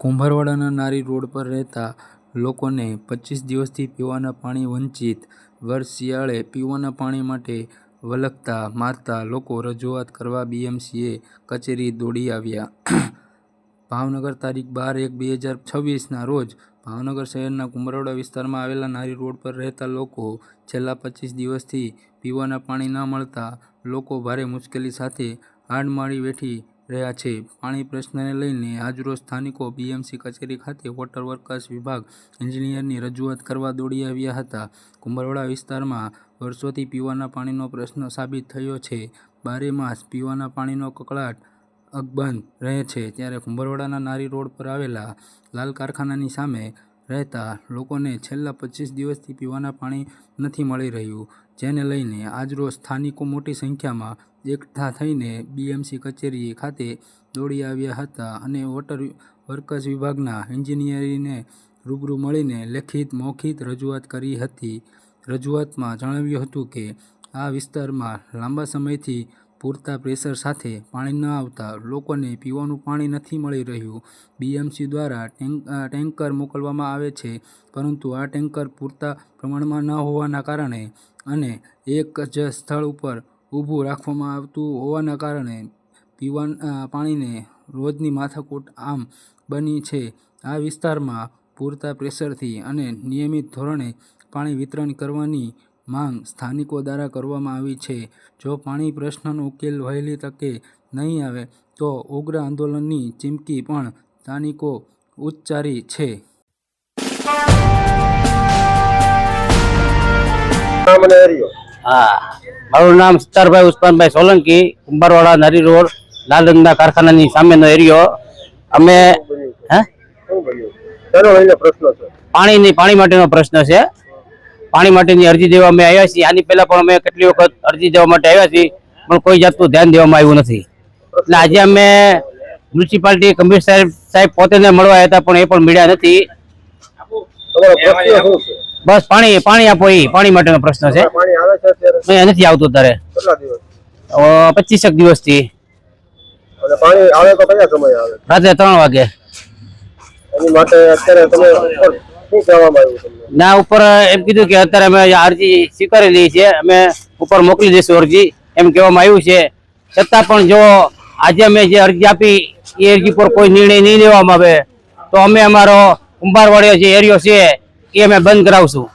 કુંભારવાડાના નારી રોડ પર રહેતા લોકોને પચીસ દિવસથી પીવાના પાણી વંચિત વર્ષ શિયાળે પીવાના પાણી માટે વલખતા મારતા લોકો રજૂઆત કરવા બીએમસીએ કચેરી દોડી આવ્યા. ભાવનગર તારીખ બાર એક બે હજાર છવ્વીસના રોજ ભાવનગર શહેરના કુંભરવાડા વિસ્તારમાં આવેલા નારી રોડ પર રહેતા લોકો છેલ્લા પચીસ દિવસથી પીવાના પાણી ન મળતા લોકો ભારે મુશ્કેલી સાથે હાડમાળી વેઠી રહ્યા છે. પાણી પ્રશ્નને લઈને આજરોજ સ્થાનિકો બીએમસી કચેરી ખાતે વોટર વર્કર્સ વિભાગ એન્જિનિયરની રજૂઆત કરવા દોડી આવ્યા હતા. કુંભરવાડા વિસ્તારમાં વર્ષોથી પીવાના પાણીનો પ્રશ્ન સાબિત થયો છે. બારે માસ પીવાના પાણીનો કકળાટ અકબંધ રહે છે. ત્યારે કુંભરવાડાના નારી રોડ પર આવેલા લાલ કારખાનાની સામે રહેતા લોકોને છેલ્લા પચીસ દિવસથી પીવાના પાણી નથી મળી રહ્યું, જેને લઈને આજરોજ સ્થાનિકો મોટી સંખ્યામાં એકઠા થઈને બીએમસી કચેરી ખાતે દોડી આવ્યા હતા અને વોટર વર્કર્સ વિભાગના એન્જિનિયરીને રૂબરૂ મળીને લેખિત મૌખિત રજૂઆત કરી હતી. રજૂઆતમાં જણાવ્યું હતું કે, આ વિસ્તારમાં લાંબા સમયથી પૂરતા પ્રેશર સાથે પાણી ન આવતા લોકોને પીવાનું પાણી નથી મળી રહ્યું. બીએમસી દ્વારા ટેન્ક ટેન્કર મોકલવામાં આવે છે, પરંતુ આ ટેન્કર પૂરતા પ્રમાણમાં ન હોવાના કારણે અને એક જ સ્થળ ઉપર ઊભું રાખવામાં આવતું હોવાના કારણે પીવા પાણીને રોજની માથાકૂટ આમ બની છે. આ વિસ્તારમાં પૂરતા પ્રેશરથી અને નિયમિત ધોરણે પાણી વિતરણ કરવાની માંગ સ્થાનિકો દ્વારા કરવામાં આવી છે. જો પાણી પ્રશ્નનો ઉકેલ વહેલી તકે નહીં આવે તો ઉગ્ર આંદોલનની ચીમકી પણ સ્થાનિકો ઉચ્ચારી છે. હા. મારું નામ સત્તારભાઈ ઉસ્માનભાઈ સોલંકી કુંભારવાડા નરી રોડ લાલરંગના કારખાનાની સામેનો એરિયો. અમે હે? પાણીની પાણી માટેનો પ્રશ્ન છે. પાણી માટેની અરજી દેવા અમે આવ્યા છીએ. આની પહેલા પણ અમે કેટલી વખત અરજી દેવા માટે આવ્યા છીએ પણ કોઈ જાતનું ધ્યાન દેવામાં આવ્યું નથી. એટલે આજે અમે મ્યુનિસિપાલિટી કમિશનર સાહેબ સાહેબ પોતે મળવા આવ્યા હતા પણ એ પણ મળ્યા નથી. બસ પાણી પાણી આપો એ પાણી માટેનો પ્રશ્ન છે. અહીંયા નથી આવતું દિવસ? પચીસેક દિવસથી. રાત્રે ત્રણ વાગે. માટે અત્યારે તમે ઉપર ના, ઉપર એમ કીધું કે અત્યારે અમે અરજી સ્વીકારેલી છે, અમે ઉપર મોકલી દઈશું અરજી, એમ કહેવામાં આવ્યું છે. છતાં પણ જો આજે અમે જે અરજી આપી, એ અરજી પર કોઈ નિર્ણય નહીં લેવામાં આવે, તો અમે અમારો કુંભારવાડીયો જે એરિયો છે, એ અમે બંધ કરાવશું.